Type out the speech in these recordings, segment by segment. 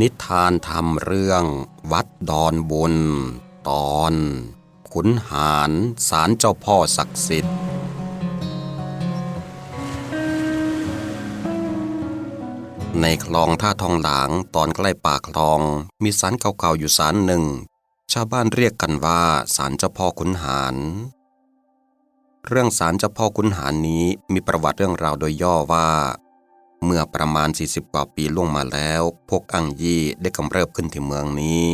นิทานธรรมเรื่องวัดดอนบุญ ตอน ขุนหารสารเจ้าพ่อศักดิ์สิทธิ์ ในคลองท่าทองหลางตอนใกล้ปากคลอง มีสารเก่าๆอยู่สารหนึ่ง ชาวบ้านเรียกกันว่าสารเจ้าพ่อขุนหาร เรื่องสารเจ้าพ่อขุนหารนี้มีประวัติเรื่องราวโดยย่อว่า เมื่อประมาณ 40 กว่าปีล่วงมาแล้ว พวกอังยี่ได้กำเริบขึ้นที่เมืองนี้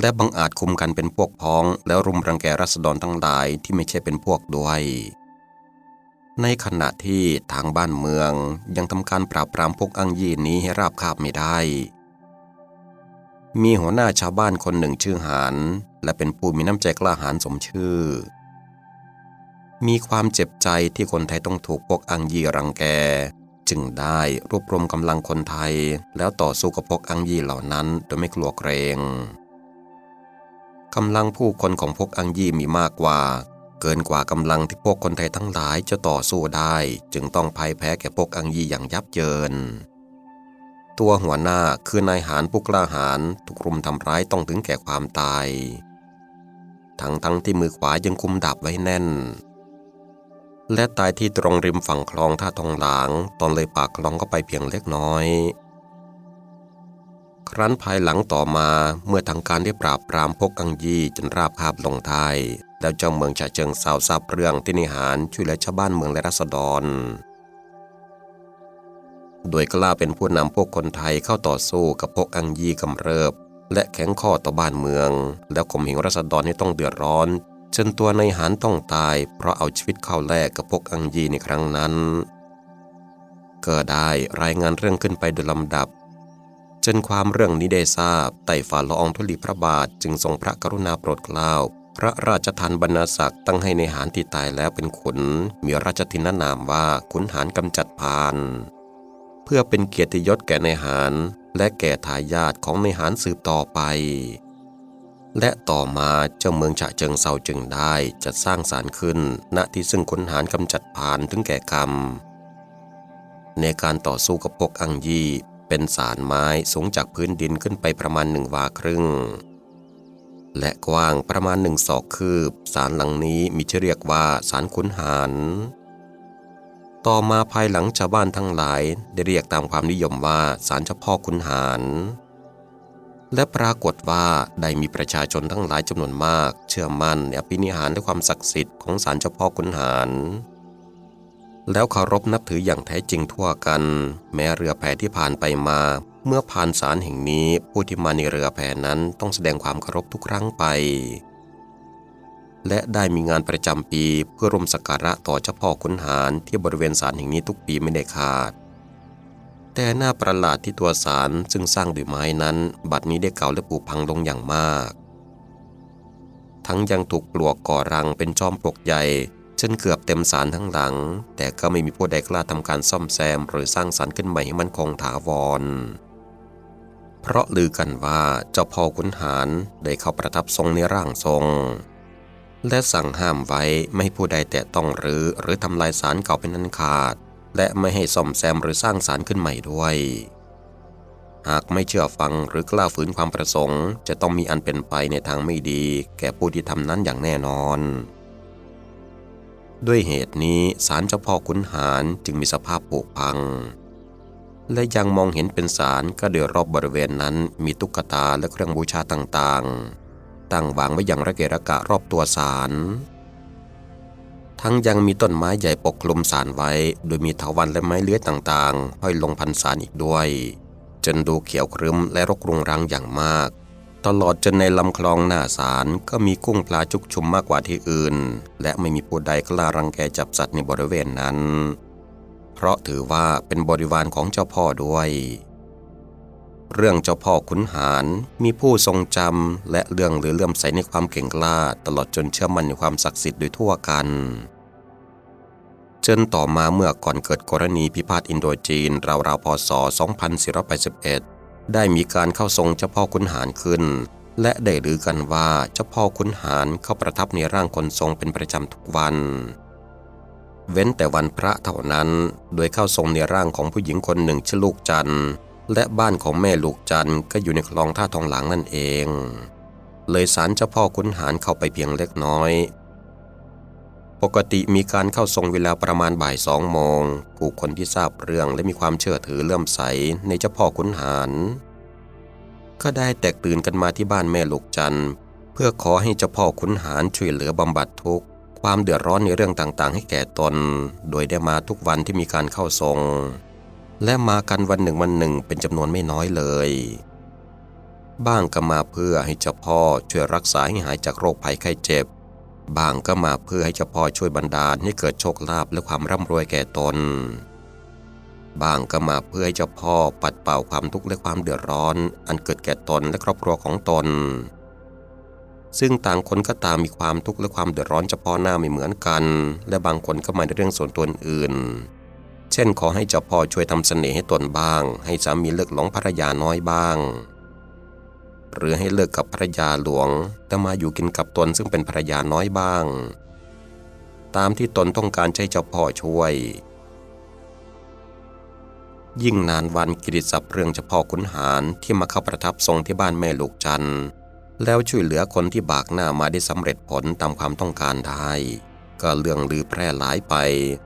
และบังอาจคุมกันเป็นพวกพ้องแล้วรุมรังแกรัษฎรทั้งหลายที่ไม่ใช่เป็นพวกด้วย ในขณะที่ทางบ้านเมืองยังทำการปราบปรามพวกอังยี่นี้ให้ราบคาบไม่ได้ มีหัวหน้าชาวบ้านคนหนึ่งชื่อหานและเป็นผู้มีน้ำใจกล้าหาญสมชื่อมีความเจ็บใจที่คนไทยต้องถูกพวกอังยีรังแก จึงได้รวบรวมกำลังคนไทย แล้วต่อสู้กับพวกอังยีเหล่านั้นโดยไม่กลัวเกรงกำลังผู้คนของพวกอังยีมีมากกว่า เกินกว่ากำลังที่พวกคนไทยทั้งหลายจะต่อสู้ได้ จึงต้องพ่ายแพ้แก่พวกอังยีอย่างยับเยิน ตัวหัวหน้าคือนายหารผู้กล้าหาญถูกรุมทำร้ายต้องถึงแก่ความตาย ทั้งทั้งที่มือขวายังคุมดาบไว้แน่น และตายที่ตรงริมฝั่งคลองท่าทองหลาง ตอนเลยปากคลองก็ไปเพียงเล็กน้อย ครั้นภายหลังต่อมาเมื่อทางการได้ปราบปรามพวกกังยีจนราบคาบลงไทยแล้วเจ้าเมืองฉะเชิงเซาทราบเรื่องที่นิหารช่วยเหลือชาวบ้านเมืองและรัษฎร โดยกล้าเป็นผู้นำพวกคนไทยเข้าต่อสู้กับพวกอังยีกำเริบ และแข็งข้อต่อบ้านเมือง แล้วข่มเหงรัษฎรให้ต้องเดือดร้อน จนตัวในหารต้องตาย เพราะเอาชีวิตเข้าแลกกับพวกอังยีในครั้งนั้น ก็ได้รายงานเรื่องขึ้นไปโดยลำดับ จนความเรื่องนี้ได้ทราบไต่ฝ่าละอองธุลีพระบาทจึงทรงพระกรุณาโปรดเกล้าพระราชทานบรรณาศักดิ์ตั้งให้ในหารที่ตายแล้วเป็นขุน มีราชทินนามว่าขุนหารกำจัดพานเพื่อเป็นเกียรติยศแก่ในหารและแก่ทายาทของในหารสืบต่อไป และต่อมาเจ้าเมืองฉะเชิงเซาจึงได้จัดสร้างศาลขึ้น ณที่ซึ่งขุนหารกำจัดพานถึงแก่กรรม ในการต่อสู้กับพวกอังยีเป็นสารไม้สูงจากพื้นดินขึ้นไปประมาณหนึ่งวาครึ่ง และกว้างประมาณหนึ่งศอกคืบสารหลังนี้มีชื่อเรียกว่าสารขุนหารต่อมาภายหลังชาวบ้านทั้งหลายได้เรียกตามความนิยมว่าสารเจ้าพ่อขุนหาร และปรากฏว่าได้มีประชาชนทั้งหลายจำนวนมาก เชื่อมั่นในอภินิหารและความศักดิ์สิทธิ์ของสารเจ้าพ่อขุนหารแล้วเคารพนับถืออย่างแท้จริงทั่วกัน แม้เรือแพที่ผ่านไปมา เมื่อผ่านสารแห่งนี้ผู้ที่มาในเรือแพนั้นต้องแสดงความเคารพทุกครั้งไป และได้มีงานประจำปีเพื่อรมสักการะต่อเจ้าพ่อขุนหารที่บริเวณศาลแห่งนี้ทุกปีไม่ได้ขาด แต่หน้าประหลาดที่ตัวศาลซึ่งสร้างด้วยไม้นั้น บัดนี้ได้เก่าและผุพังลงอย่างมาก ทั้งยังถูกปลวกก่อรังเป็นจอมปลวกใหญ่จนเกือบเต็มศาลทั้งหลัง แต่ก็ไม่มีผู้ใดกล้าทำการซ่อมแซมหรือสร้างศาลขึ้นใหม่ให้มันคงถาวร เพราะลือกันว่าเจ้าพ่อขุนหารได้เข้าประทับทรงในร่างทรง และสั่งห้ามไว้ไม่ให้ผู้ใดแตะต้องหรือหรือทำลายศาลเก่าเป็นอันขาด และไม่ให้ซ่อมแซมหรือสร้างศาลขึ้นใหม่ด้วย หากไม่เชื่อฟังหรือกล้าฝืนความประสงค์ จะต้องมีอันเป็นไปในทางไม่ดี แก่ผู้ที่ทำนั้นอย่างแน่นอน ด้วยเหตุนี้ศาลเจ้าพ่อขุนหารจึงมีสภาพผุพัง และยังมองเห็นเป็นศาลก็โดยรอบบริเวณนั้นมีตุ๊กตาและเครื่องบูชาต่างๆ ตั้งวางไว้อย่างระเกะระกะรอบตัวศาล ทั้งยังมีต้นไม้ใหญ่ปกคลุมศาลไว้ โดยมีเถาวัลย์และไม้เลื้อยต่างๆ ห้อยลงพันศาลอีกด้วย จนดูเขียวครึ้มและรกรุงรังอย่างมาก ตลอดจนในลำคลองหน้าศาลก็มีกุ้งปลาจุกชุมมากกว่าที่อื่น และไม่มีผู้ใดกล้ารังแกจับสัตว์ในบริเวณนั้น เพราะถือว่าเป็นบริวารของเจ้าพ่อด้วยเรื่องเจ้าพ่อขุนหารมีผู้ทรงจำและเรื่องหรือเลื่อมใสในความเก่งกล้า ตลอดจนเชื่อมั่นในความศักดิ์สิทธิ์โดยทั่วกัน จนต่อมาเมื่อก่อนเกิดกรณีพิพาทอินโดจีน ราวๆพศ 2481 ได้มีการเข้าทรงเจ้าพ่อขุนหารขึ้น และได้ลือกันว่าเจ้าพ่อขุนหารเข้าประทับในร่างคนทรงเป็นประจำทุกวัน เว้นแต่วันพระเท่านั้น โดยเข้าทรงในร่างของผู้หญิงคนหนึ่งชื่อลูกจันทร์และบ้านของแม่ลูกจันทร์ก็อยู่ในคลองท่าทองหลางนั่นเอง เลยสารเจ้าพ่อขุนหารเข้าไปเพียงเล็กน้อย ปกติมีการเข้าทรงเวลาประมาณบ่ายสองโมงผู้คนที่ทราบเรื่องและมีความเชื่อถือเลื่อมใสในเจ้าพ่อขุนหาร ก็ได้แตกตื่นกันมาที่บ้านแม่ลูกจันเพื่อขอให้เจ้าพ่อขุนหารช่วยเหลือบำบัดทุกข์ความเดือดร้อนในเรื่องต่างๆ ให้แก่ตน โดยได้มาทุกวันที่มีการเข้าทรง และมากันวันหนึ่งวันหนึ่งเป็นจำนวนไม่น้อยเลย บ้างก็มาเพื่อให้เจ้าพ่อช่วยรักษาให้หายจากโรคภัยไข้เจ็บ บางก็มาเพื่อให้เจ้าพ่อช่วยบันดาลให้เกิดโชคลาภและความร่ำรวยแก่ตน บางก็มาเพื่อให้เจ้าพ่อปัดเป่าความทุกข์และความเดือดร้อน อันเกิดแก่ตนและครอบครัวของตน ซึ่งต่างคนก็ตามมีความทุกข์และความเดือดร้อนเฉพาะหน้าไม่เหมือนกัน และบางคนก็มาในเรื่องส่วนตัวอื่น เช่นขอให้เจ้าพ่อช่วยทำเสน่ห์ให้ตนบ้าง ให้สามีเลิกหลงภรรยาน้อยบ้าง หรือให้เลิกกับภรรยาหลวง แต่มาอยู่กินกับตนซึ่งเป็นภรรยาน้อยบ้าง ตามที่ตนต้องการใช้เจ้าพ่อช่วย ยิ่งนานวันกิริศัพท์เรื่องเฉพาะขุนหารที่มาเข้าประทับทรงที่บ้านแม่ลูกจันแล้วช่วยเหลือคนที่บากหน้ามาได้สำเร็จผลตามความต้องการได้ก็เรื่องลือแพร่หลายไป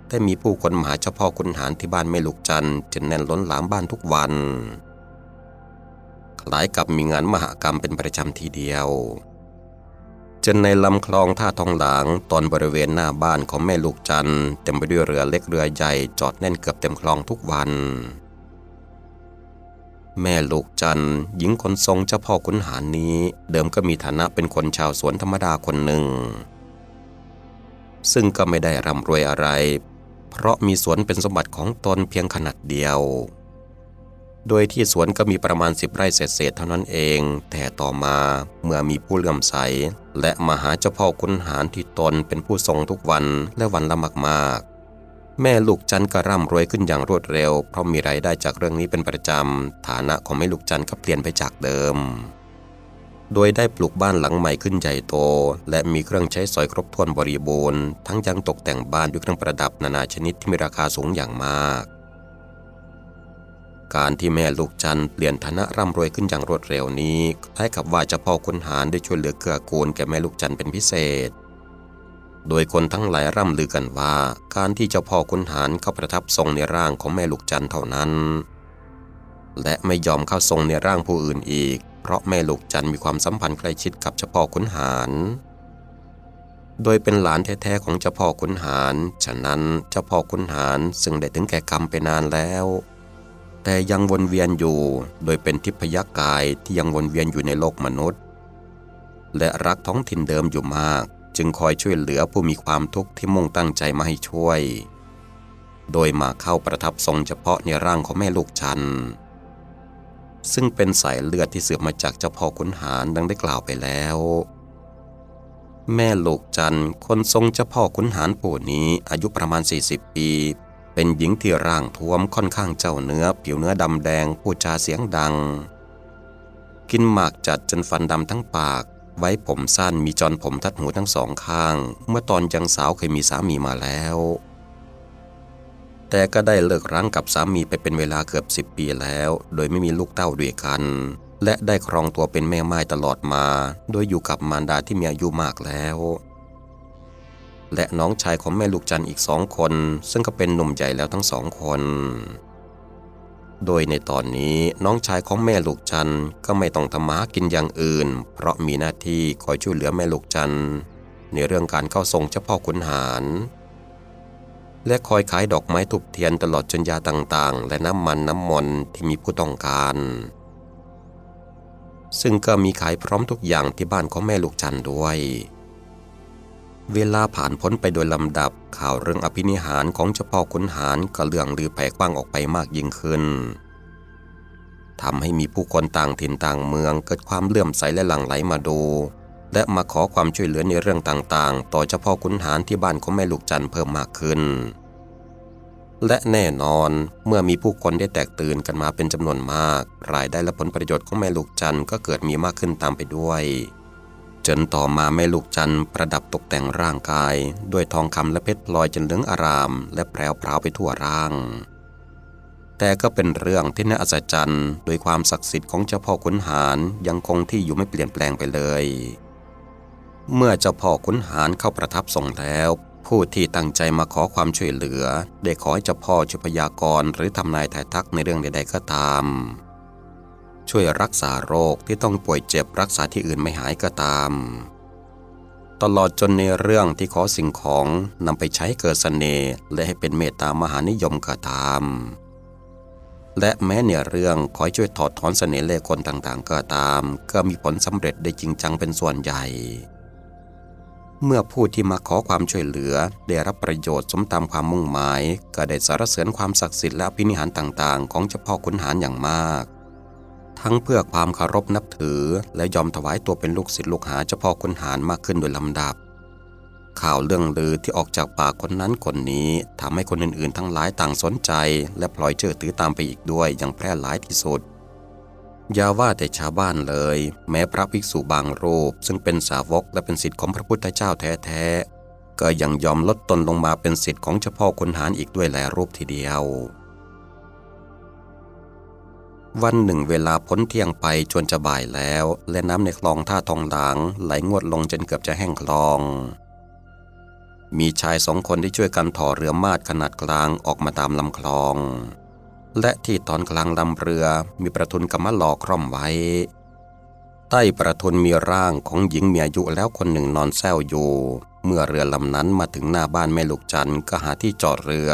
แต่มีผู้คนมาหาเฉพาะขุนหารที่บ้านแม่ลูกจันจนแน่นล้นหลามบ้านทุกวัน คล้ายกับมีงานมหากรรมเป็นประจำทีเดียว จนในลำคลองท่าทองหลางตอนบริเวณหน้าบ้านของแม่ลูกจันเต็มไปด้วยเรือเล็กเรือใหญ่จอดแน่นเกือบเต็มคลองทุกวัน แม่ลูกจันหญิงคนทรงเจ้าพ่อขุนหารนี้ เดิมก็มีฐานะเป็นคนชาวสวนธรรมดาคนหนึ่ง ซึ่งก็ไม่ได้ร่ำรวยอะไร เพราะมีสวนเป็นสมบัติของตนเพียงขนาดเดียว โดยที่สวนก็มีประมาณสิบไร่เศษๆเท่านั้นเอง แต่ต่อมาเมื่อมีผู้เลื่อมใส และมาหาเจ้าพ่อขุนหารที่ตนเป็นผู้ทรงทุกวันและวันละมากๆ แม่ลูกจันก็ร่ำรวยขึ้นอย่างรวดเร็ว เพราะมีรายได้จากเรื่องนี้เป็นประจำ ฐานะของแม่ลูกจันก็เปลี่ยนไปจากเดิม โดยได้ปลูกบ้านหลังใหม่ขึ้นใหญ่โต และมีเครื่องใช้สอยครบถ้วนบริบูรณ์ ทั้งยังตกแต่งบ้านด้วยเครื่องประดับนานาชนิดที่มีราคาสูงอย่างมาก การที่แม่ลูกจันเปลี่ยนฐานะร่ำรวยขึ้นอย่างรวดเร็วนี้คล้ายกับว่าเจ้าพ่อขุนหารได้ช่วยเหลือเกื้อกูลแก่แม่ลูกจันเป็นพิเศษ โดยคนทั้งหลายร่ำลือกันว่า การที่เจ้าพ่อขุนหารเข้าประทับทรงในร่างของแม่ลูกจันเท่านั้น และไม่ยอมเข้าทรงในร่างผู้อื่นอีก เพราะแม่ลูกจันมีความสัมพันธ์ใกล้ชิดกับเจ้าพ่อขุนหารโดยเป็นหลานแท้ๆของเจ้าพ่อขุนหาร ฉะนั้นเจ้าพ่อขุนหารซึ่งได้ถึงแก่กรรมไปนานแล้ว แต่ยังวนเวียนอยู่โดยเป็นทิพยกายที่ยังวนเวียนอยู่ในโลกมนุษย์ และรักท้องถิ่นเดิมอยู่มาก จึงคอยช่วยเหลือผู้มีความทุกข์ที่มุ่งตั้งใจมาให้ช่วย โดยมาเข้าประทับทรงเฉพาะในร่างของแม่ลูกชัน ซึ่งเป็นสายเลือดที่สืบมาจากเจ้าพ่อขุนหารดังได้กล่าวไปแล้ว แม่ลูกจันคนทรงเจ้าพ่อขุนหารผู้นี้อายุประมาณ 40 ปี เป็นหญิงที่ร่างท้วมค่อนข้างเจ้าเนื้อ ผิวเนื้อดำแดงพูดจาเสียงดัง กินหมากจัดจนฟันดำทั้งปาก ไว้ผมสั้นมีจอนผมทัดหูทั้งสองข้าง เมื่อตอนยังสาวเคยมีสามีมาแล้ว แต่ก็ได้เลิกรั้งกับสามีไปเป็นเวลาเกือบสิบปีแล้ว โดยไม่มีลูกเต้าด้วยกัน และได้ครองตัวเป็นแม่ไม้ตลอดมา โดยอยู่กับมารดาที่มีอายุมากแล้ว และน้องชายของแม่ลูกจันอีกสองคน ซึ่งก็เป็นหนุ่มใหญ่แล้วทั้งสองคน โดยในตอนนี้น้องชายของแม่ลูกจันก็ไม่ต้องทำมากินอย่างอื่น เพราะมีหน้าที่คอยช่วยเหลือแม่ลูกจันในเรื่องการเข้าทรงเจ้าพ่อขุนหาร และคอยขายดอกไม้ทุบเทียนตลอดจนยาต่างๆ และน้ำมันน้ำมนต์ที่มีผู้ต้องการซึ่งก็มีขายพร้อมทุกอย่างที่บ้านของแม่ลูกจันด้วย เวลาผ่านพ้นไปโดยลำดับข่าวเรื่องอภินิหารของเจ้าพ่อขุนหารก็เลื่องลือแผ่กว้างออกไปมากยิ่งขึ้นทำให้มีผู้คนต่างถิ่นต่างเมืองเกิดความเลื่อมใสและหลั่งไหลมาดู และมาขอความช่วยเหลือในเรื่องต่างๆ ต่อเจ้าพ่อขุนหารที่บ้านของแม่ลูกจันเพิ่มมากขึ้น และแน่นอนเมื่อมีผู้คนได้แตกตื่นกันมาเป็นจำนวนมาก รายได้และผลประโยชน์ของแม่ลูกจันก็เกิดมีมากขึ้นตามไปด้วย จนต่อมาแม่ลูกจันทร์ประดับตกแต่งร่างกาย ด้วยทองคำและเพชรพลอยจนเหลืองอาราม และแปรวพราวไปทั่วร่าง แต่ก็เป็นเรื่องที่น่าอัศจรรย์โดยความศักดิ์สิทธิ์ของเจ้าพ่อขุนหารยังคงที่อยู่ไม่เปลี่ยนแปลงไปเลย เมื่อเจ้าพ่อขุนหารเข้าประทับทรงแล้ว ผู้ที่ตั้งใจมาขอความช่วยเหลือ ได้ขอให้เจ้าพ่อช่วยพยากรณ์หรือทำนายทายทักในเรื่องใด ๆ ก็ตาม ช่วยรักษาโรคที่ต้องป่วยเจ็บรักษาที่อื่นไม่หายก็ตาม ตลอดจนในเรื่องที่ขอสิ่งของนำไปใช้เกิดเสน่ห์และให้เป็นเมตตามหานิยมก็ตาม และแม้ในเรื่องขอให้ช่วยถอดถอนเสน่ห์เล่คนต่างๆ ก็ตาม ก็มีผลสำเร็จได้จริงจังเป็นส่วนใหญ่เมื่อผู้ที่มาขอความช่วยเหลือ ได้รับประโยชน์สมตามความมุ่งหมาย ก็ได้สารเสริญความศักดิ์สิทธิ์และอภินิหารต่างๆ ของเจ้าพ่อขุนหารอย่างมาก ทั้งเพื่อความคารพนับถือ และยอมถวายตัวเป็นลูกศิษย์ลูกหาเจ้าพ่อขุนหารมากขึ้นโดยลำดับ ข่าวเรื่องลือที่ออกจากปากคนนั้นคนนี้ทำให้คนอื่นๆ ทั้งหลายต่างสนใจ และพลอยเชื่อถือตามไปอีกด้วยอย่างแพร่หลายที่สุดอย่าว่าแต่ชาวบ้านเลย แม้พระภิกษุบางรูป ซึ่งเป็นสาวกและเป็นศิษย์ของพระพุทธเจ้าแท้ๆก็ยังยอมลดตนลงมาเป็นศิษย์ของเฉพาะคนหารอีกด้วยแลรูปทีเดียว วันหนึ่งเวลาพ้นเที่ยงไปจวนจะบ่ายแล้ว และน้ำในคลองท่าทองหลางไหลงวดลงจนเกือบจะแห้งคลอง มีชายสองคนที่ช่วยกันถอเรือมาดขนาดกลางออกมาตามลำคลอง และที่ตอนกลางลำเรือมีประทุนกำมะหลอกคร่อมไว้ ใต้ประทุนมีร่างของหญิงเมียอายุแล้วคนหนึ่งนอนแซวอยู่ เมื่อเรือลำนั้นมาถึงหน้าบ้านแม่ลูกจันทร์ก็หาที่จอดเรือ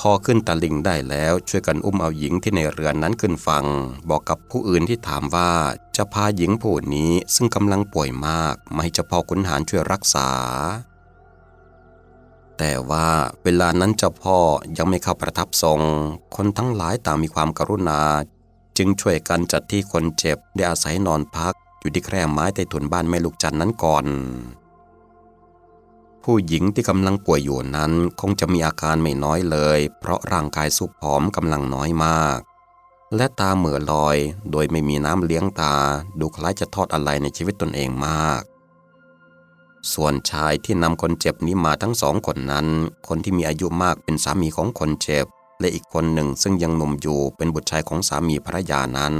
พอขึ้นตะลิงได้แล้วช่วยกันอุ้มเอาหญิงที่ในเรือนนั้นขึ้นฟังบอกกับผู้อื่นที่ถามว่าจะพาหญิงผู้นี้ซึ่งกำลังป่วยมากมาให้เจ้าพ่อขุนหารช่วยรักษา แต่ว่าเวลานั้นเจ้าพ่อยังไม่เข้าประทับทรง คนทั้งหลายต่างมีความกรุณา จึงช่วยกันจัดที่คนเจ็บได้อาศัยนอนพักอยู่ที่แคร่ไม้ใต้ถุนบ้านแม่ลูกจันนั้นก่อน ผู้หญิงที่กำลังป่วยอยู่นั้นคงจะมีอาการไม่น้อยเลย เพราะร่างกายสุผอมกำลังน้อยมาก และตาเหม่อลอย โดยไม่มีน้ำเลี้ยงตา ดูคล้ายจะทอดอะไรในชีวิตตนเองมาก ส่วนชายที่นำคนเจ็บนี้มาทั้งสองคนนั้น คนที่มีอายุมากเป็นสามีของคนเจ็บ และอีกคนหนึ่งซึ่งยังหนุ่มอยู่เป็นบุตรชายของสามีภรรยานั้น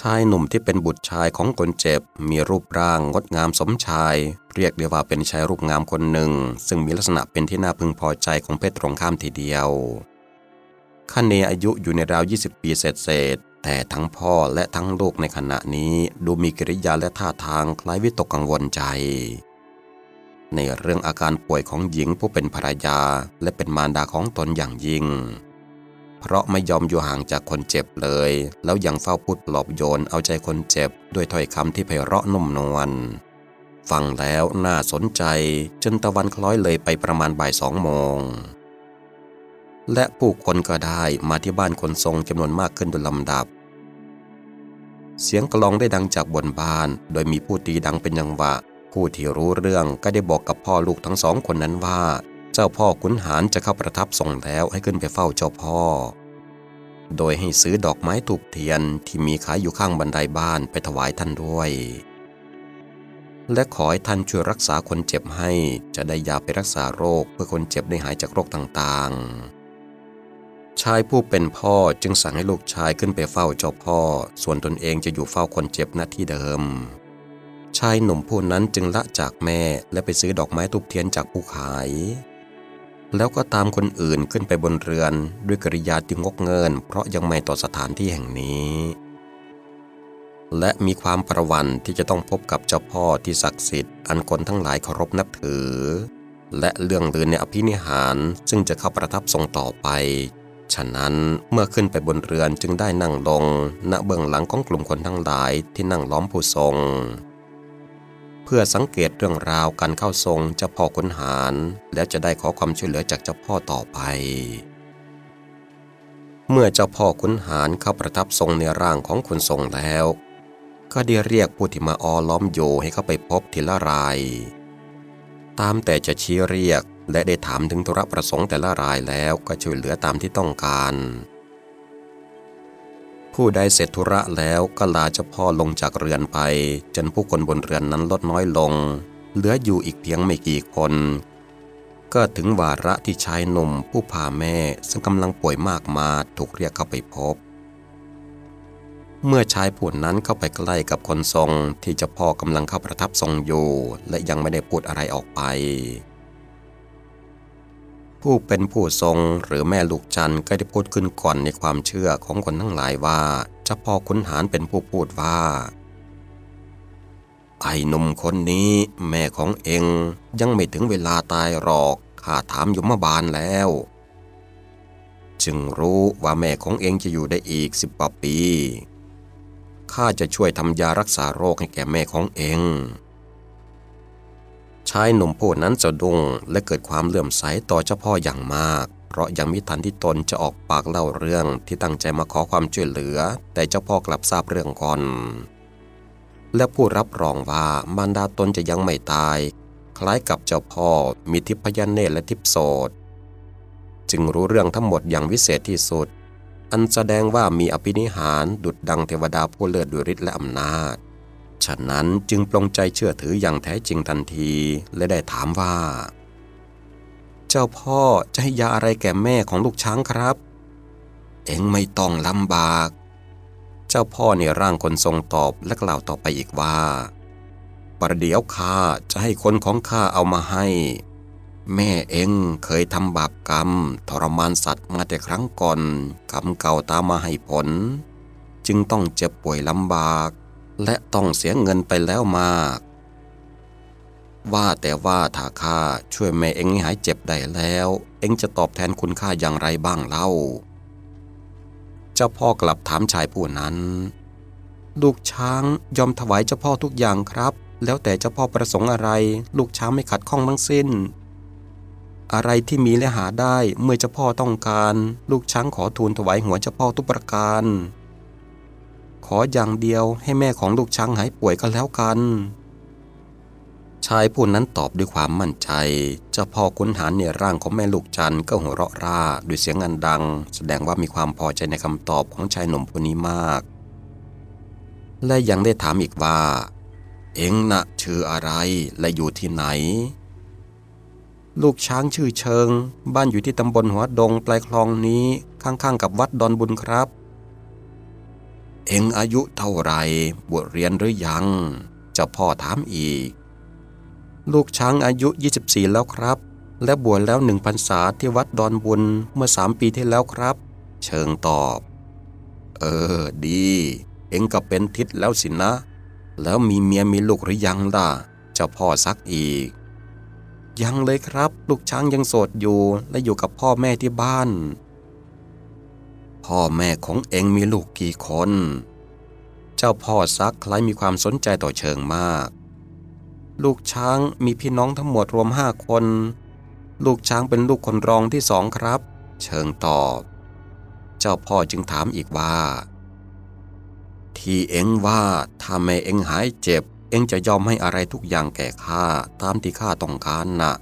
ชายหนุ่มที่เป็นบุตรชายของคนเจ็บ มีรูปร่างงดงามสมชาย เรียกได้ว่าเป็นชายรูปงามคนหนึ่ง ซึ่งมีลักษณะเป็นที่น่าพึงพอใจของเพศตรงข้ามทีเดียวคเนอายุอยู่ในราว 20 ปีเศษแต่ทั้งพ่อและทั้งลูกในขณะนี้ดูมีกิริยาและท่าทางคล้ายวิตกกังวลใจ ในเรื่องอาการป่วยของหญิงผู้เป็นภรรยาและเป็นมารดาของตนอย่างยิ่ง เพราะไม่ยอมอยู่ห่างจากคนเจ็บเลย แล้วยังเฝ้าพูดปลอบโยนเอาใจคนเจ็บ ด้วยถ้อยคำที่ไพเราะนุ่มนวลฟังแล้วน่าสนใจจนตะวันคล้อยเลยไปประมาณบ่ายสองโมง และผู้คนก็ได้มาที่บ้านคนทรงจำนวนมากขึ้นโดยลำดับ เสียงกลองได้ดังจากบนบ้าน โดยมีผู้ตีดังเป็นจังหวะ ผู้ที่รู้เรื่องก็ได้บอกกับพ่อลูกทั้งสองคนนั้นว่า เจ้าพ่อขุนหารจะเข้าประทับทรงแล้วให้ขึ้นไปเฝ้าเจ้าพ่อ โดยให้ซื้อดอกไม้ถูกเทียนที่มีขายอยู่ข้างบันไดบ้านไปถวายท่านด้วย และขอให้ท่านช่วยรักษาคนเจ็บให้จะได้ยาไปรักษาโรคเพื่อคนเจ็บได้หายจากโรคต่างๆ ชายผู้เป็นพ่อจึงสั่งให้ลูกชายขึ้นไปเฝ้าเจ้าพ่อ ส่วนตนเองจะอยู่เฝ้าคนเจ็บณที่เดิมชายหนุ่มผู้นั้นจึงละจากแม่และไปซื้อดอกไม้ทุบเทียนจากผู้ขาย แล้วก็ตามคนอื่นขึ้นไปบนเรือน ด้วยกริยาที่งกเงิน เพราะยังไม่ต่อสถานที่แห่งนี้ และมีความประวันที่จะต้องพบกับเจ้าพ่อที่ศักดิ์สิทธิ์อันคนทั้งหลายเคารพนับถือ และเรื่องลือในอภินิหารซึ่งจะเข้าประทับทรงต่อไปฉะนั้นเมื่อขึ้นไปบนเรือนจึงได้นั่งลง ณเบื้องหลังของกลุ่มคนทั้งหลายที่นั่งล้อมผู้ทรง เพื่อสังเกตเรื่องราวการเข้าทรงเจ้าพ่อขุนหาร และจะได้ขอความช่วยเหลือจากเจ้าพ่อต่อไป เมื่อเจ้าพ่อขุนหารเข้าประทับทรงในร่างของคุณทรงแล้ว ก็ได้เรียกผู้ที่มาออล้อมอยู่ให้เข้าไปพบทีละราย ตามแต่จะชี้เรียกและได้ถามถึงธุระประสงค์แต่ละรายแล้วก็ช่วยเหลือตามที่ต้องการ ผู้ใดเสร็จธุระแล้วก็ลาเจ้าพ่อลงจากเรือนไป จนผู้คนบนเรือนนั้นลดน้อยลง เหลืออยู่อีกเพียงไม่กี่คน ก็ถึงวาระที่ชายหนุ่มผู้พาแม่ซึ่งกำลังป่วยมากมาถูกเรียกเข้าไปพบ เมื่อชายผู้นั้นเข้าไปใกล้กับคนทรงที่เจ้าพ่อกำลังเข้าประทับทรงอยู่ และยังไม่ได้พูดอะไรออกไป ผู้เป็นผู้ทรงหรือแม่ลูกจันทร์ก็ได้พูดขึ้นก่อนในความเชื่อของคนทั้งหลายว่าจ้าพ่อขุนหารเป็นผู้พูดว่า ไอ้หนุ่มคนนี้แม่ของเองยังไม่ถึงเวลาตายหรอกข้าถามยมบานแล้ว จึงรู้ว่าแม่ของเองจะอยู่ได้อีกสิบกว่าปีข้าจะช่วยทำยารักษาโรคให้แก่แม่ของเอง ชายหนุ่มผู้นั้นสะดุ้งและเกิดความเลื่อมใสต่อเจ้าพ่ออย่างมาก เพราะยังมิทันที่ตนจะออกปากเล่าเรื่องที่ตั้งใจมาขอความช่วยเหลือ แต่เจ้าพ่อกลับทราบเรื่องก่อน และผู้รับรองว่ามารดาตนจะยังไม่ตาย คล้ายกับเจ้าพ่อมีทิพยเนตรและทิพโสดจึงรู้เรื่องทั้งหมดอย่างวิเศษที่สุด อันแสดงว่ามีอภินิหารดุดดังเทวดาผู้เลิศด้วยฤทธิ์และอำนาจ ฉะนั้นจึงปลงใจเชื่อถืออย่างแท้จริงทันที และได้ถามว่า เจ้าพ่อจะให้ยาอะไรแก่แม่ของลูกช้างครับ เอ็งไม่ต้องลำบาก เจ้าพ่อในร่างคนทรงตอบและกล่าวต่อไปอีกว่าประเดี๋ยวข้าจะให้คนของข้าเอามาให้ แม่เอ็งเคยทำบาปกรรม ทรมานสัตว์มาแต่ครั้งก่อนกรรมเก่าตามมาให้ผล จึงต้องเจ็บป่วยลำบาก และต้องเสียเงินไปแล้วมาก ว่าแต่ว่าถ้าข้าช่วยแม่เอ็งให้หายเจ็บได้แล้ว เอ็งจะตอบแทนคุณค่าอย่างไรบ้างเล่า เจ้าพ่อกลับถามชายผู้นั้น ลูกช้างยอมถวายเจ้าพ่อทุกอย่างครับ แล้วแต่เจ้าพ่อประสงค์อะไร ลูกช้างไม่ขัดข้องทั้งสิ้น อะไรที่มีและหาได้เมื่อเจ้าพ่อต้องการ ลูกช้างขอทูลถวายหัวเจ้าพ่อทุกประการ ขออย่างเดียวให้แม่ของลูกช้างหายป่วยก็แล้วกัน ชายผู้นั้นตอบด้วยความมั่นใจ เจ้าพ่อขุนหารในร่างของแม่ลูกจันทร์ก็หัวเราะร่าด้วยเสียงอันดัง แสดงว่ามีความพอใจในคำตอบของชายหนุ่มผู้นี้มาก และยังได้ถามอีกว่า เอ็งนะชื่ออะไรและอยู่ที่ไหนลูกช้างชื่อเชิง บ้านอยู่ที่ตำบลหัวดงปลายคลองนี้ ข้างๆกับวัดดอนบุญครับ เอ็งอายุเท่าไรบวชเรียนหรือยัง เจ้าพ่อถามอีก ลูกช้างอายุ 24 แล้วครับ และบวชแล้วหนึ่งพรรษาที่วัดดอนบุญเมื่อสามปีที่แล้วครับ เชิงตอบ เออ ดี เอ็งก็เป็นทิศแล้วสินะ แล้วมีเมียมีลูกหรือยังล่ะ เจ้าพ่อซักอีก ยังเลยครับ ลูกช้างยังโสดอยู่และอยู่กับพ่อแม่ที่บ้าน พ่อแม่ของเอ็งมีลูกกี่คน เจ้าพ่อซักคล้ายมีความสนใจต่อเชิงมาก ลูกช้างมีพี่น้องทั้งหมดรวมห้าคน ลูกช้างเป็นลูกคนรองที่สองครับ เชิงตอบ เจ้าพ่อจึงถามอีกว่า ที่เอ็งว่าถ้าแม่เอ็งหายเจ็บ เอ็งจะยอมให้อะไรทุกอย่างแก่ข้าตามที่ข้าต้องการนะ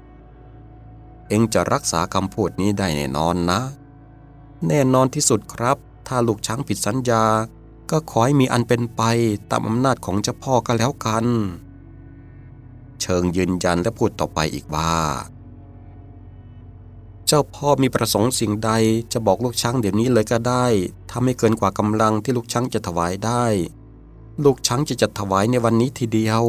เอ็งจะรักษาคำพูดนี้ได้แน่นอนนะ แน่นอนที่สุดครับ ถ้าลูกช้างผิดสัญญา ก็ขอให้มีอันเป็นไปตามอำนาจของเจ้าพ่อก็แล้วกัน เชิงยืนยันและพูดต่อไปอีกว่า เจ้าพ่อมีประสงค์สิ่งใดจะบอกลูกช้างเดี๋ยวนี้เลยก็ได้ถ้าไม่เกินกว่ากำลังที่ลูกช้างจะถวายได้ ลูกช้างจะจัดถวายในวันนี้ทีเดียว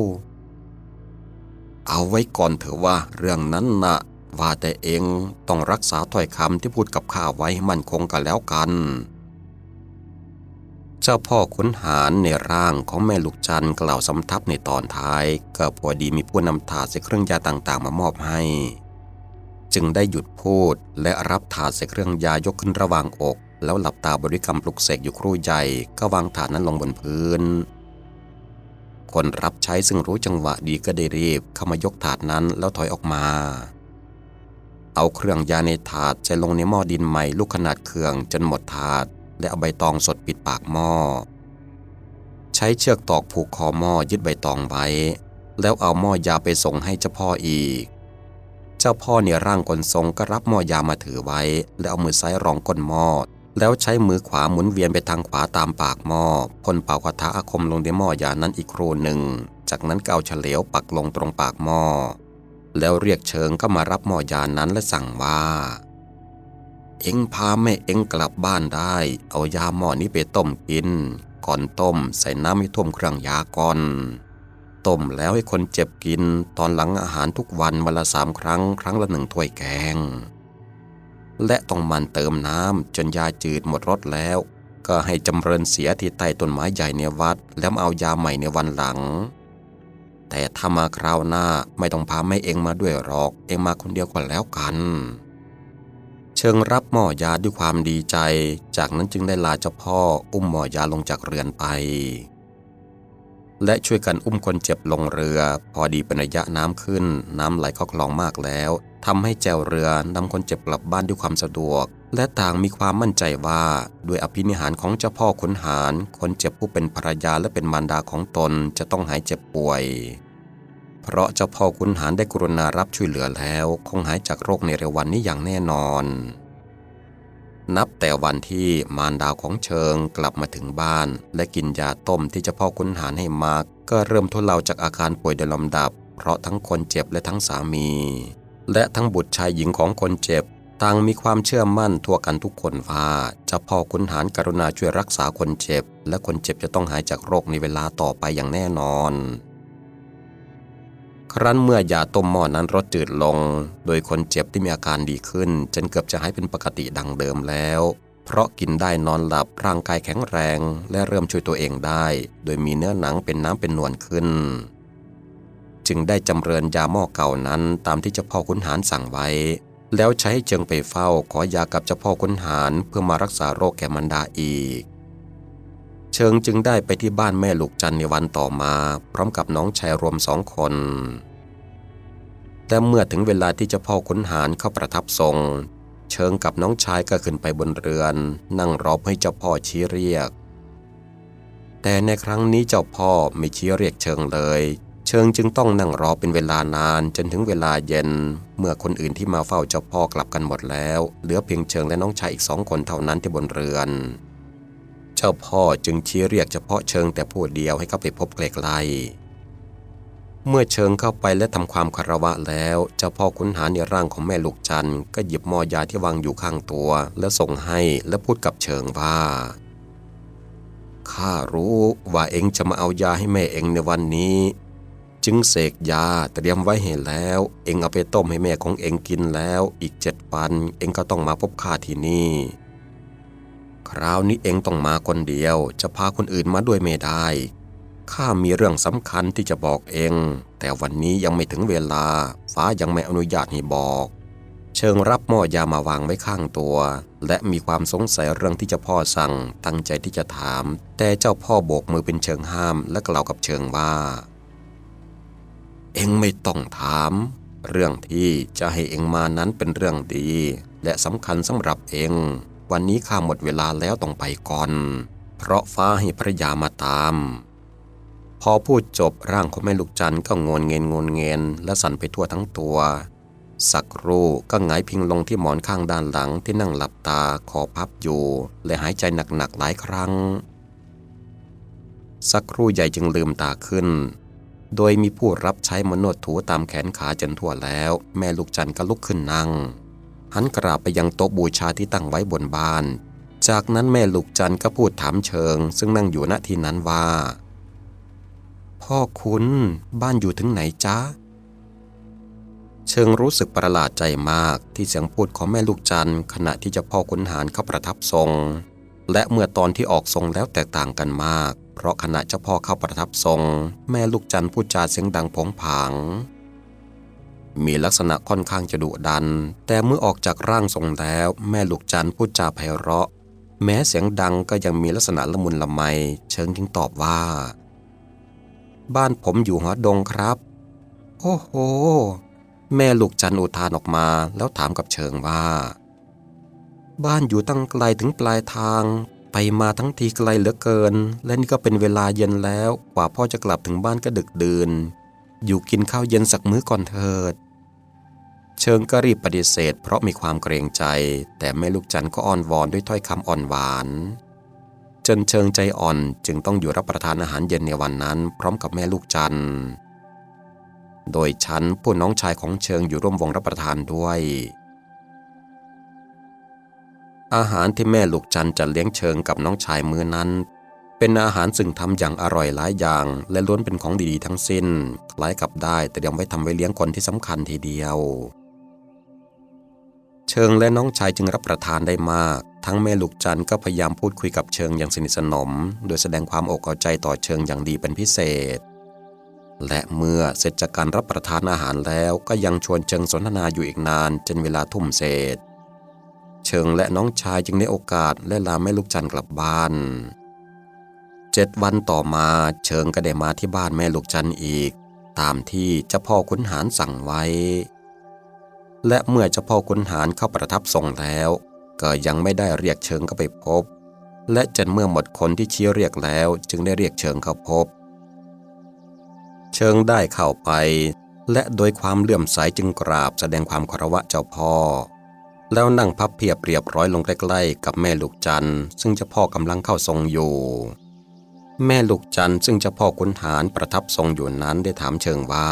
เอาไว้ก่อนเถอะว่าเรื่องนั้นนะ ว่าแต่เองต้องรักษาถ้อยคำที่พูดกับข้าไว้มั่นคงกันแล้วกัน เจ้าพ่อขุนหารในร่างของแม่ลูกจันทร์กล่าวสำทับในตอนท้าย ก็พอดีมีผู้นำถาดใส่เครื่องยาต่างๆ มามอบให้ จึงได้หยุดพูดและรับถาดใส่เครื่องยายกขึ้นระหว่างอก แล้วหลับตาบริกรรมปลุกเสกอยู่ครู่ใหญ่ก็วางถาดนั้นลงบนพื้นคนรับใช้ซึ่งรู้จังหวะดีก็ได้รีบเข้ามายกถาดนั้นแล้วถอยออกมา เอาเครื่องยาในถาดใส่ลงในหม้อดินใหม่ลูกขนาดเครื่องจนหมดถาด และเอาใบตองสดปิดปากหม้อ ใช้เชือกตอกผูกคอหม้อยึดใบตองไว้ แล้วเอาหม้อยาไปส่งให้เจ้าพ่ออีก เจ้าพ่อเนี่ยร่างกลทรงก็รับหม้อยามาถือไว้ แล้วเอามือซ้ายรองก้นหม้อแล้วใช้มือขวาหมุนเวียนไปทางขวาตามปากหม้อพ่นเป่าคาถาอาคมลงในหม้อยานั้นอีกครูหนึ่ง จากนั้นก็เอาเฉลียวปักลงตรงปากหม้อ แล้วเรียกเชิงก็มารับหม้อยานั้นและสั่งว่า เอ็งพาแม่เอ็งกลับบ้านได้ เอายาหม้อนี้ไปต้มกิน ก่อนต้มใส่น้ำให้ท่วมเครื่องยาก่อนต้มแล้วให้คนเจ็บกินตอนหลังอาหารทุกวันวันละสามครั้ง ครั้งละหนึ่งถ้วยแกง และต้องมันเติมน้ำจนยาจืดหมดรสแล้ว ก็ให้จำเริญเสียที่ใต้ต้นไม้ใหญ่ในวัด แล้วเอายาใหม่ในวันหลัง แต่ถ้ามาคราวหน้าไม่ต้องพาแม่เองมาด้วยหรอก เองมาคนเดียวก็แล้วกัน เชิงรับหมอยาด้วยความดีใจ จากนั้นจึงได้ลาเจ้าพ่ออุ้มหมอยาลงจากเรือนไป และช่วยกันอุ้มคนเจ็บลงเรือ พอดีเป็นระยะน้ำขึ้น น้ำไหลเข้าคลองมากแล้วทำให้แจวเรือนำคนเจ็บกลับบ้านด้วยความสะดวก และต่างมีความมั่นใจว่าด้วยอภินิหารของเจ้าพ่อขุนหาร คนเจ็บผู้เป็นภรรยาและเป็นมารดาของตนจะต้องหายเจ็บป่วย เพราะเจ้าพ่อขุนหารได้กรุณารับช่วยเหลือแล้ว คงหายจากโรคในเร็ววันนี้อย่างแน่นอน นับแต่วันที่มารดาของเชิงกลับมาถึงบ้าน และกินยาต้มที่เจ้าพ่อขุนหารให้มาก ก็เริ่มทุเลาจากอาการป่วยโดยลำดับ เพราะทั้งคนเจ็บและทั้งสามีและทั้งบุตรชายหญิงของคนเจ็บ ต่างมีความเชื่อมั่นทั่วกันทุกคนว่าเจ้าพ่อขุนหารกรุณาช่วยรักษาคนเจ็บ และคนเจ็บจะต้องหายจากโรคในเวลาต่อไปอย่างแน่นอน ครั้นเมื่อยาต้มหม้อนั้นรสจืดลง โดยคนเจ็บที่มีอาการดีขึ้น จนเกือบจะหายเป็นปกติดังเดิมแล้ว เพราะกินได้นอนหลับร่างกายแข็งแรง และเริ่มช่วยตัวเองได้ โดยมีเนื้อหนังเป็นน้ำเป็นนวลขึ้น จึงได้จำเริญยาหม้อเก่านั้นตามที่เจ้าพ่อขุนหารสั่งไว้ แล้วใช้เจิงไปเฝ้าขอยากับเจ้าพ่อขุนหารเพื่อมารักษาโรคแก่มันดาอีก เชิงจึงได้ไปที่บ้านแม่ลูกจันในวันต่อมา พร้อมกับน้องชายรวมสองคน แต่เมื่อถึงเวลาที่เจ้าพ่อขุนหารเข้าประทับทรง เชิงกับน้องชายก็ขึ้นไปบนเรือน นั่งรอให้เจ้าพ่อชี้เรียก แต่ในครั้งนี้เจ้าพ่อไม่ชี้เรียกเชิงเลย เชิงจึงต้องนั่งรอเป็นเวลานานจนถึงเวลาเย็น เมื่อคนอื่นที่มาเฝ้าเจ้าพ่อกลับกันหมดแล้ว เหลือเพียงเชิงและน้องชายอีกสองคนเท่านั้นที่บนเรือน เจ้าพ่อจึงชี้เรียกเฉพาะเชิงแต่ผู้เดียวให้เข้าไปพบใกล้ๆเมื่อเชิงเข้าไปและทำความคารวะแล้ว เจ้าพ่อขุนหาในร่างของแม่ลูกจันทร์ก็หยิบหมอยาที่วางอยู่ข้างตัว แล้วส่งให้และพูดกับเชิงว่าข้ารู้ว่าเองจะมาเอายาให้แม่เองในวันนี้ จึงเสกยาเตรียมไว้ให้แล้ว เองเอาไปต้มให้แม่ของเองกินแล้ว อีกเจ็ดวัน เองก็ต้องมาพบข้าที่นี่ คราวนี้เองต้องมาคนเดียว จะพาคนอื่นมาด้วยไม่ได้ข้ามีเรื่องสำคัญที่จะบอกเอง แต่วันนี้ยังไม่ถึงเวลา ฟ้ายังไม่อนุญาตให้บอก เชิงรับหม้อยามาวางไว้ข้างตัว และมีความสงสัยเรื่องที่เจ้าพ่อสั่ง ตั้งใจที่จะถาม แต่เจ้าพ่อโบกมือเป็นเชิงห้ามและกล่าวกับเชิงว่า เองไม่ต้องถาม เรื่องที่จะให้เองมานั้นเป็นเรื่องดี และสำคัญสำหรับเอง วันนี้ข้าหมดเวลาแล้วต้องไปก่อน เพราะฟ้าให้พระยามาตาม พอพูดจบร่างของแม่ลูกจันทร์ก็งนเงินงนเงินและสั่นไปทั่วทั้งตัวสักครู่ก็หงายพิงลงที่หมอนข้างด้านหลังที่นั่งหลับตาคอพับอยู่ และหายใจหนักๆหลายครั้ง สักครู่ใหญ่จึงลืมตาขึ้น โดยมีผู้รับใช้มนวดถูตามแขนขาจนทั่วแล้ว แม่ลูกจันก็ลุกขึ้นนั่ง หันกราบไปยังโต๊ะบูชาที่ตั้งไว้บนบ้าน จากนั้นแม่ลูกจันก็พูดถามเชิง ซึ่งนั่งอยู่ณที่นั้นว่า พ่อคุณบ้านอยู่ถึงไหนจ๊ะเชิงรู้สึกประหลาดใจมากที่เสียงพูดของแม่ลูกจันขณะที่เจ้าพ่อขุนหารเข้าประทับทรง และเมื่อตอนที่ออกทรงแล้วแตกต่างกันมาก เพราะขณะเจ้าพ่อเข้าประทับทรง แม่ลูกจันทร์พูดจาเสียงดังผงผาง มีลักษณะค่อนข้างจะดุดัน แต่เมื่อออกจากร่างทรงแล้ว แม่ลูกจันทร์พูดจาไพเราะ แม้เสียงดังก็ยังมีลักษณะละมุนละไม เชิงจึงตอบว่า บ้านผมอยู่หัวดงครับ โอ้โห แม่ลูกจันทร์อุทานออกมาแล้วถามกับเชิงว่า บ้านอยู่ตั้งไกลถึงปลายทาง ไปมาทั้งทีไกลเหลือเกิน และนี่ก็เป็นเวลาเย็นแล้วกว่าพ่อจะกลับถึงบ้านก็ดึกดื่น อยู่กินข้าวเย็นสักมื้อก่อนเถิด เชิงก็รีบปฏิเสธ เพราะมีความเกรงใจ แต่แม่ลูกจันก็อ้อนวอนด้วยถ้อยคำอ่อนหวานจนเชิงใจอ่อนจึงต้องอยู่รับประทานอาหารเย็นในวันนั้น พร้อมกับแม่ลูกจันโดยฉันผู้น้องชายของเชิงอยู่ร่วมวงรับประทานด้วย อาหารที่แม่ลูกจันจะเลี้ยงเชิงกับน้องชายมือนั้น เป็นอาหารซึ่งทำอย่างอร่อยหลายอย่าง และล้วนเป็นของดีๆทั้งสิ้นคล้ายกับได้แต่ยังไว้ทำไว้เลี้ยงคนที่สำคัญทีเดียว เชิงและน้องชายจึงรับประทานได้มาก ทั้งแม่ลูกจันก็พยายามพูดคุยกับเชิงอย่างสนิทสนม โดยแสดงความอกเอาใจต่อเชิงอย่างดีเป็นพิเศษและเมื่อเสร็จจากการรับประทานอาหารแล้วก็ยังชวนเชิงสนทนาอยู่อีกนานจนเวลาทุ่มเศษ เชิงและน้องชายจึงได้โอกาสและลาแม่ลูกจันกลับบ้านเจ็ดวันต่อมาเชิงก็ได้มาที่บ้านแม่ลูกจันอีก ตามที่เจ้าพ่อขุนหารสั่งไว้ และเมื่อเจ้าพ่อขุนหารเข้าประทับทรงแล้ว ก็ยังไม่ได้เรียกเชิงเข้าไปพบ และจนเมื่อหมดคนที่ชี้เรียกแล้ว จึงได้เรียกเชิงเข้าพบ เชิงได้เข้าไป และโดยความเลื่อมใสจึงกราบแสดงความเคารวะเจ้าพ่อ แล้วนั่งพับเพียบเรียบร้อยลงใกล้ๆกับแม่ลูกจันทร์ซึ่งเจ้าพ่อกำลังเข้าทรงอยู่ แม่ลูกจันทร์ซึ่งเจ้าพ่อขุนหารประทับทรงอยู่นั้นได้ถามเชิงว่า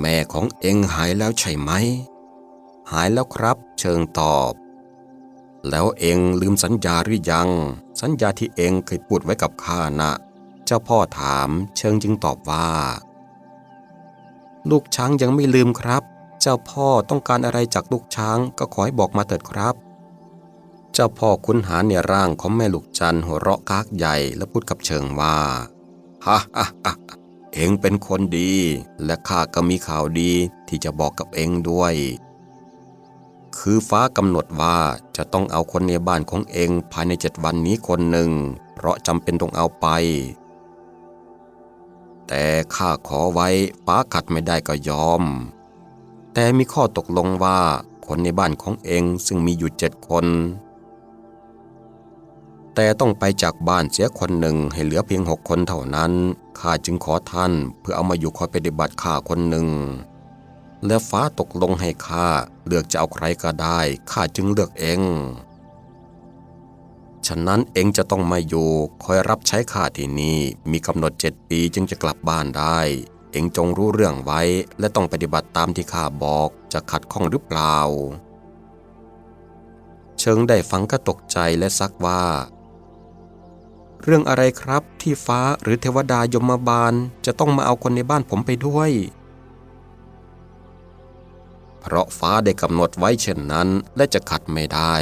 แม่ของเองหายแล้วใช่ไหม หายแล้วครับ เชิงตอบ แล้วเองลืมสัญญาหรือยัง สัญญาที่เองเคยพูดไว้กับข้านะ เจ้าพ่อถาม เชิงจึงตอบว่า ลูกช้างยังไม่ลืมครับ เจ้าพ่อต้องการอะไรจากลูกช้างก็ขอให้บอกมาเถิดครับ เจ้าพ่อคุ้นหาในร่างของแม่ลูกจันหัวเราะกากใหญ่และพูดกับเชิงว่าฮ่าฮ่าฮ่าเองเป็นคนดี และข้าก็มีข่าวดีที่จะบอกกับเองด้วย คือฟ้ากำหนดว่าจะต้องเอาคนในบ้านของเองภายในเจ็ดวันนี้คนหนึ่ง เพราะจำเป็นต้องเอาไป แต่ข้าขอไว้ฟ้าขัดไม่ได้ก็ยอม แต่มีข้อตกลงว่าคนในบ้านของเองซึ่งมีอยู่เจ็ดคน แต่ต้องไปจากบ้านเสียคนหนึ่งให้เหลือเพียงหกคนเท่านั้นข้าจึงขอท่านเพื่อเอามาอยู่คอยปฏิบัติข้าคนหนึ่งและฟ้าตกลงให้ข้าเลือกจะเอาใครก็ได้ข้าจึงเลือกเอง ฉะนั้นเองจะต้องมาอยู่คอยรับใช้ข้าที่นี่มีกำหนดเจ็ดปีจึงจะกลับบ้านได้ เองจงรู้เรื่องไว้และต้องปฏิบัติตามที่ข้าบอกจะขัดข้องหรือเปล่า เชิงได้ฟังก็ตกใจและซักว่า เรื่องอะไรครับที่ฟ้าหรือเทวดายมบาลจะต้องมาเอาคนในบ้านผมไปด้วย เพราะฟ้าได้กำหนดไว้เช่นนั้นและจะขัดไม่ได้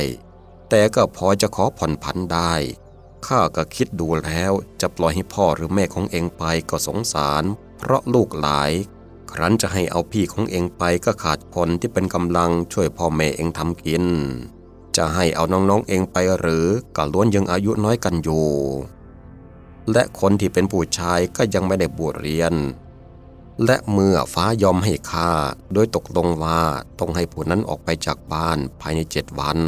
แต่ก็พอจะขอผ่อนผันได้ข้าก็คิดดูแล้วจะปล่อยให้พ่อหรือแม่ของเองไปก็สงสาร เพราะลูกหลาย ครั้นจะให้เอาพี่ของเองไปก็ขาดคนที่เป็นกำลังช่วยพ่อแม่เองทำกิน จะให้เอาน้องๆเองไปหรือก็ล้วนยังอายุน้อยกันอยู่ และคนที่เป็นผู้ชายก็ยังไม่ได้บวชเรียน และเมื่อฟ้ายอมให้ข้าโดยตกลงว่าต้องให้ผู้นั้นออกไปจากบ้านภายในเจ็ดวัน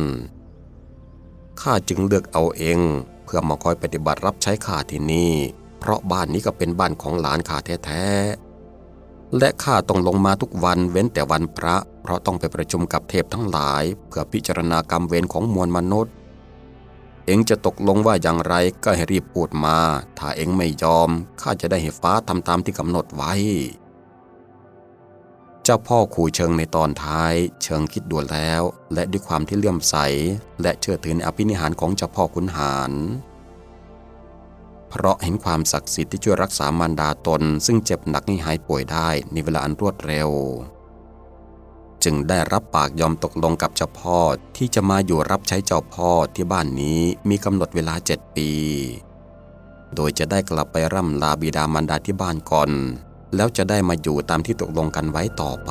ข้าจึงเลือกเอาเอง เพื่อมาคอยปฏิบัติรับใช้ข้าที่นี่ เพราะบ้านนี้ก็เป็นบ้านของหลานข้าแท้ๆ และข้าต้องลงมาทุกวันเว้นแต่วันพระ เพราะต้องไปประชุมกับเทพทั้งหลาย เพื่อพิจารณากรรมเวรของมวลมนุษย์ เองจะตกลงว่าอย่างไรก็ให้รีบพูดมา ถ้าเองไม่ยอมข้าจะได้ให้ฟ้าทำตามที่กำหนดไว้ เจ้าพ่อขู่เชิงในตอนท้าย เชิงคิดดูแล้ว และด้วยความที่เลื่อมใส และเชื่อถือในอภินิหารของเจ้าพ่อขุนหาร เพราะเห็นความศักดิ์สิทธิ์ที่ช่วยรักษามารดาตน ซึ่งเจ็บหนักให้หายป่วยได้ในเวลาอันรวดเร็ว จึงได้รับปากยอมตกลงกับเจ้าพ่อที่จะมาอยู่รับใช้เจ้าพ่อที่บ้านนี้มีกำหนดเวลาเจ็ดปี โดยจะได้กลับไปร่ำลาบิดามารดาที่บ้านก่อน แล้วจะได้มาอยู่ตามที่ตกลงกันไว้ต่อไป